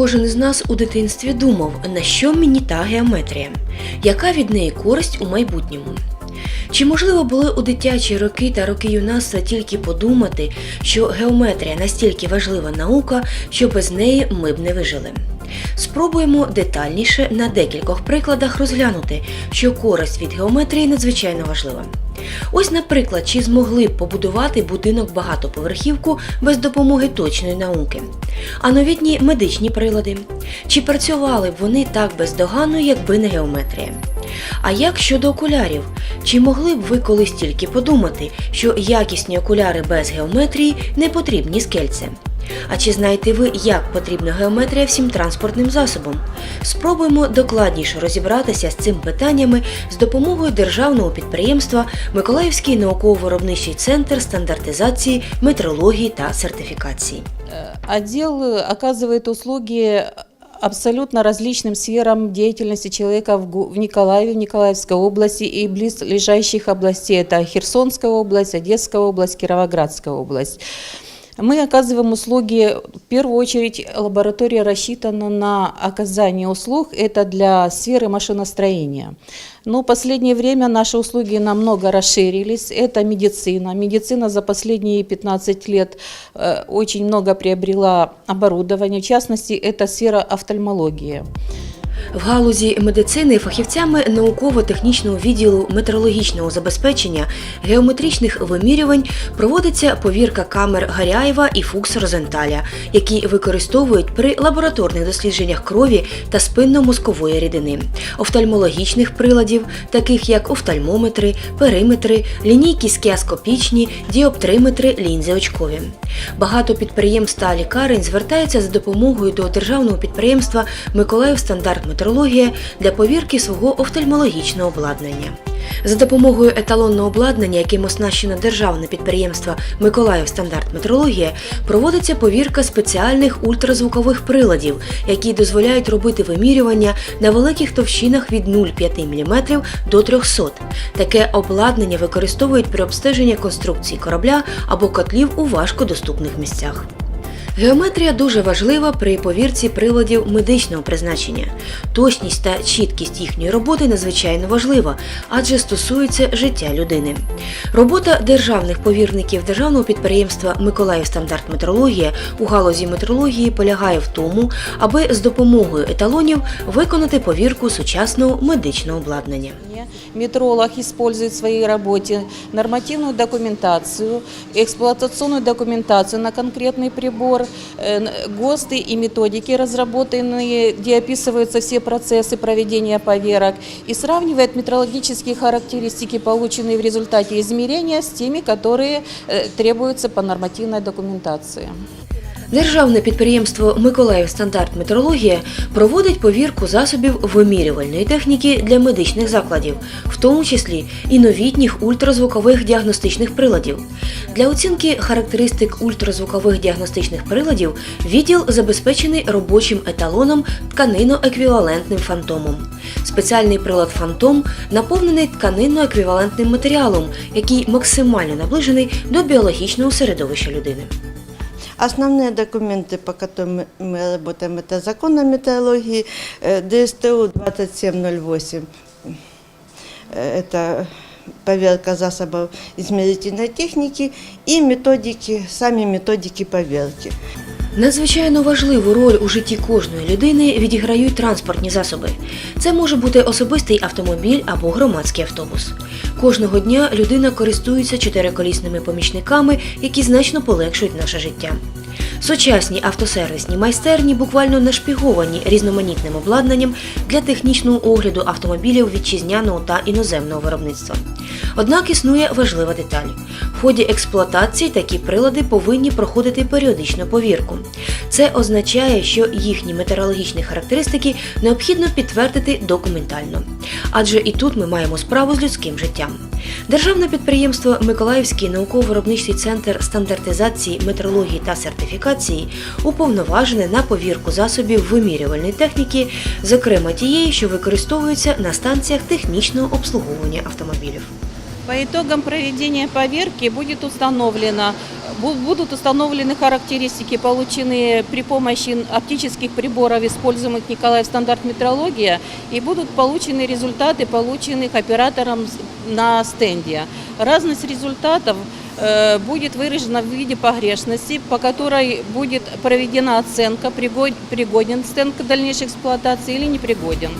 Кожен із нас у дитинстві думав, на що мені та геометрія, яка від неї користь у майбутньому. Чи можливо були у дитячі роки та роки юнацтва тільки подумати, що геометрія настільки важлива наука, що без неї ми б не вижили? Спробуємо детальніше на декількох прикладах розглянути, що користь від геометрії надзвичайно важлива. Ось, наприклад, чи змогли б побудувати будинок багатоповерхівку без допомоги точної науки, а новітні медичні прилади. Чи працювали б вони так бездоганно, якби не геометрія? А як щодо окулярів? Чи могли б ви колись тільки подумати, що якісні окуляри без геометрії не потрібні скельцям? А чи знаєте ви, як потрібна геометрія всім транспортним засобам? Спробуємо докладніше розібратися з цим питаннями з допомогою державного підприємства Миколаївський науково-виробничий центр стандартизації, метрології та сертифікації. Э, Отдел э, оказывает услуги абсолютно различным сферам деятельности человека в Гу- в Николаеве, в Николаевской области и близлежащих областей. Это Херсонская область, Одесская область, Кировоградская область. Мы оказываем услуги, в первую очередь, лаборатория рассчитана на оказание услуг, это для сферы машиностроения. Но в последнее время наши услуги намного расширились, это медицина. Медицина за последние 15 лет э, очень много приобрела оборудования, в частности, это сфера офтальмологии. В галузі медицини фахівцями науково-технічного відділу метрологічного забезпечення геометричних вимірювань проводиться повірка камер Гаряєва і Фукс Розенталя, які використовують при лабораторних дослідженнях крові та спинно-мозкової рідини, офтальмологічних приладів, таких як офтальмометри, периметри, лінійки скіаскопічні, діоптриметри, лінзи очкові. Багато підприємств та лікарень звертаються за допомогою до державного підприємства Миколаїв стандарт метрологія для повірки свого офтальмологічного обладнання. За допомогою еталонного обладнання, яким оснащено державне підприємство Миколаїв стандарт метрологія, проводиться повірка спеціальних ультразвукових приладів, які дозволяють робити вимірювання на великих товщинах від 0,5 мм до 300. Таке обладнання використовують при обстеженні конструкції корабля або котлів у важкодоступних місцях. Геометрія дуже важлива при повірці приладів медичного призначення. Точність та чіткість їхньої роботи надзвичайно важлива, адже стосується життя людини. Робота державних повірників державного підприємства Миколаїв стандарт метрологія у галузі метрології полягає в тому, аби з допомогою еталонів виконати повірку сучасного медичного обладнання Метролог использует в своей работе нормативную документацию, эксплуатационную документацию на конкретный прибор, э, н- ГОСТы и методики разработанные, где описываются все процессы проведения поверок и сравнивает метрологические характеристики, полученные в результате измерения, с теми, которые э, требуются по нормативной документации. Державне підприємство Миколаїв стандарт метрологія проводить повірку засобів вимірювальної техніки для медичних закладів, в тому числі і новітніх ультразвукових діагностичних приладів. Для оцінки характеристик ультразвукових діагностичних приладів відділ забезпечений робочим еталоном тканино-еквівалентним фантомом. Спеціальний прилад фантом наповнений тканинно-еквівалентним матеріалом, який максимально наближений до біологічного середовища людини. Основные документы, по которым мы- мы работаем, это закон о метеорологии, э, ДСТУ 2708. Э, Это поверка засобов измерительной техники и методики, сами методики поверки. Надзвичайно важливу роль у житті кожної людини відіграють транспортні засоби. Це може бути особистий автомобіль або громадський автобус. Кожного дня людина користується чотириколісними помічниками, які значно полегшують наше життя. Сучасні автосервісні майстерні буквально нашпіговані різноманітним обладнанням для технічного огляду автомобілів вітчизняного та іноземного виробництва. Однак існує важлива деталь. В ході експлуатації такі прилади повинні проходити періодичну повірку. Це означає, що їхні метеорологічні характеристики необхідно підтвердити документально. Адже і тут ми маємо справу з людським життям. Державне підприємство Миколаївський науково-виробничий центр стандартизації, метрології та сертифікації уповноважене на повірку засобів вимірювальної техніки, зокрема тієї, що використовуються на станціях технічного обслуговування автомобілів. По итогам проведения поверки будет установлено, Бу- Будут установлены характеристики, полученные при помощи оптических приборов, используемых Николаев стандарт метрология, и будут получены результаты, полученных оператором с- на стенде. Разность результатов э, будет выражена в виде погрешности, по которой будет проведена оценка, пригод- пригоден стенд к дальнейшей эксплуатации или непригоден.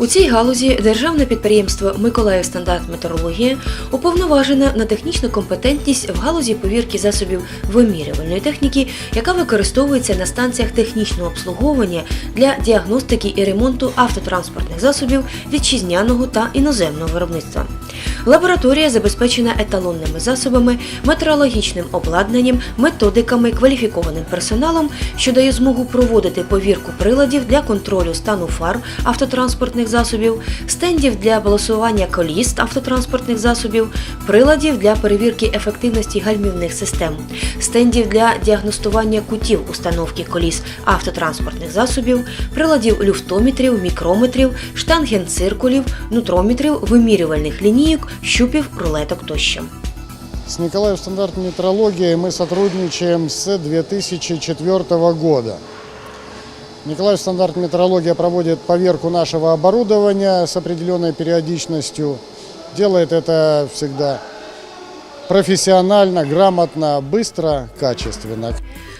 У цій галузі державне підприємство Миколаїв стандарт метрологія уповноважене на технічну компетентність в галузі повірки засобів вимірювальної техніки, яка використовується на станціях технічного обслуговування для діагностики і ремонту автотранспортних засобів вітчизняного та іноземного виробництва. Лабораторія забезпечена еталонними засобами, метеорологічним обладнанням, методиками, кваліфікованим персоналом, що дає змогу проводити повірку приладів для контролю стану фар автотранспортних засобів, стендів для балансування коліс автотранспортних засобів, приладів для перевірки ефективності гальмівних систем, стендів для діагностування кутів установки коліс автотранспортних засобів, приладів люфтометрів, мікрометрів, штангенциркулів, нутрометрів, вимірювальних лінійок, щупів, рулеток тощо. С Николаев стандарт метрологии мы сотрудничаем с 2004 года. Николаев стандарт метрология проводит поверку нашего оборудования с определенной периодичностью. Делает это всегда профессионально, грамотно, быстро, качественно.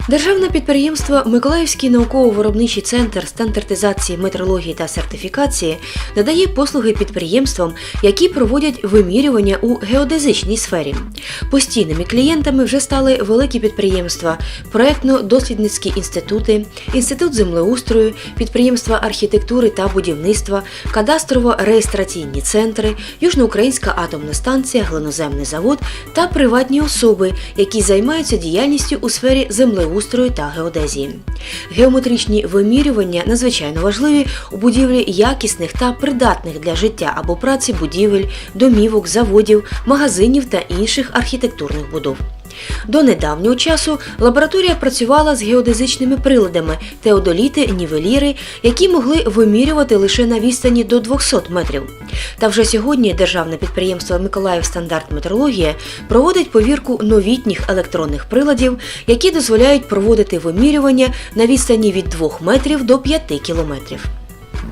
Державне підприємство Миколаївський науково-виробничий центр стандартизації метрології та сертифікації надає послуги підприємствам, які проводять вимірювання у геодезичній сфері. Постійними клієнтами вже стали великі підприємства, проектно-дослідницькі інститути, інститут землеустрою, підприємства архітектури та будівництва, кадастрово-реєстраційні центри, Южноукраїнська атомна станція, глиноземний завод та приватні особи, які займаються діяльністю у сфері землеустрою та геодезії. Геометричні вимірювання надзвичайно важливі у будівлі якісних та придатних для життя або праці будівель, домівок, заводів, магазинів та інших архітектурних будов. До недавнього часу лабораторія працювала з геодезичними приладами теодоліти, нівеліри, які могли вимірювати лише на відстані до 200 метрів. Та вже сьогодні державне підприємство Миколаїв стандарт метрологія проводить повірку новітніх електронних приладів, які дозволяють проводити вимірювання на відстані від 2 метрів до 5 кілометрів.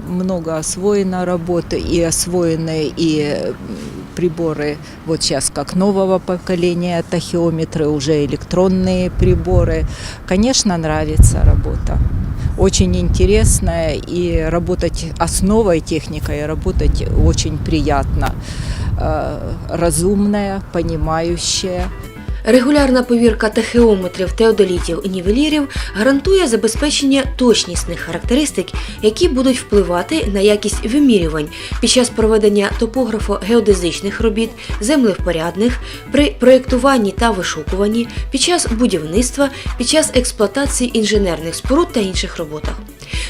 много освоено работы и освоены и м, приборы вот сейчас как нового поколения тахиометры, уже электронные приборы. Конечно, нравится работа. Очень интересная и работать основой техникой, работать очень приятно. Э, Разумная, понимающая. Регулярна повірка тахеометрів, теодолітів і нівелірів гарантує забезпечення точнісних характеристик, які будуть впливати на якість вимірювань під час проведення топографо-геодезичних робіт, землевпорядних, при проєктуванні та вишукуванні, під час будівництва, під час експлуатації інженерних споруд та інших роботах.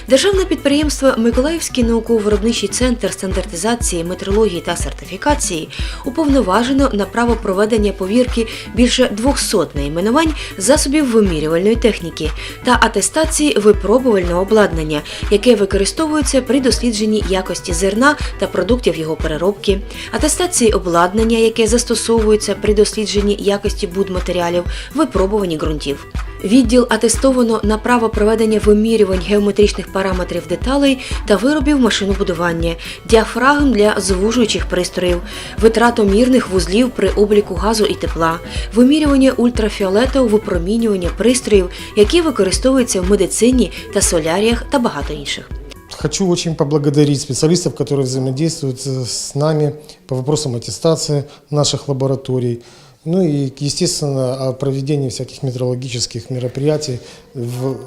Державне підприємство Миколаївський науково-виробничий центр стандартизації, метрології та сертифікації уповноважено на право проведення повірки більше 200 найменувань засобів вимірювальної техніки та атестації випробувального обладнання, яке використовується при дослідженні якості зерна та продуктів його переробки, атестації обладнання, яке застосовується при дослідженні якості будматеріалів, випробуванні ґрунтів. Відділ атестовано на право проведення вимірювань геометричних параметрів деталей та виробів машинобудування, діафрагм для звужуючих пристроїв, витратомірних вузлів при обліку газу і тепла, вимірювання ультрафіолетового випромінювання пристроїв, які використовуються в медицині та соляріях та багато інших. Хочу очень поблагодарить специалистов, которые взаимодействуют э, с нами по вопросам аттестации наших лабораторий. Ну и, естественно, о проведении всяких метеорологических мероприятий в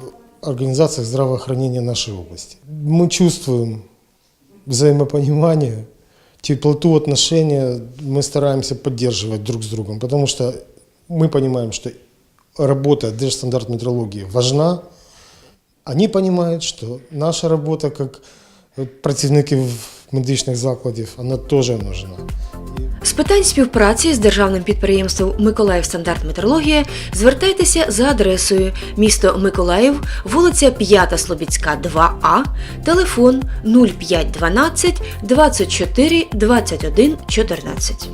организациях здравоохранения нашей области. Мы чувствуем взаимопонимание, теплоту отношения мы стараемся поддерживать друг с другом, потому что мы понимаем, что работа Держстандарт метрологии важна, они понимают, что наша работа как э, працівників медичних закладів, вона теж нужна. З питань співпраці з державним підприємством Миколаїв стандарт метрологія звертайтеся за адресою місто Миколаїв, вулиця 5 Слобідська, 2А, телефон 0512 24 21 14.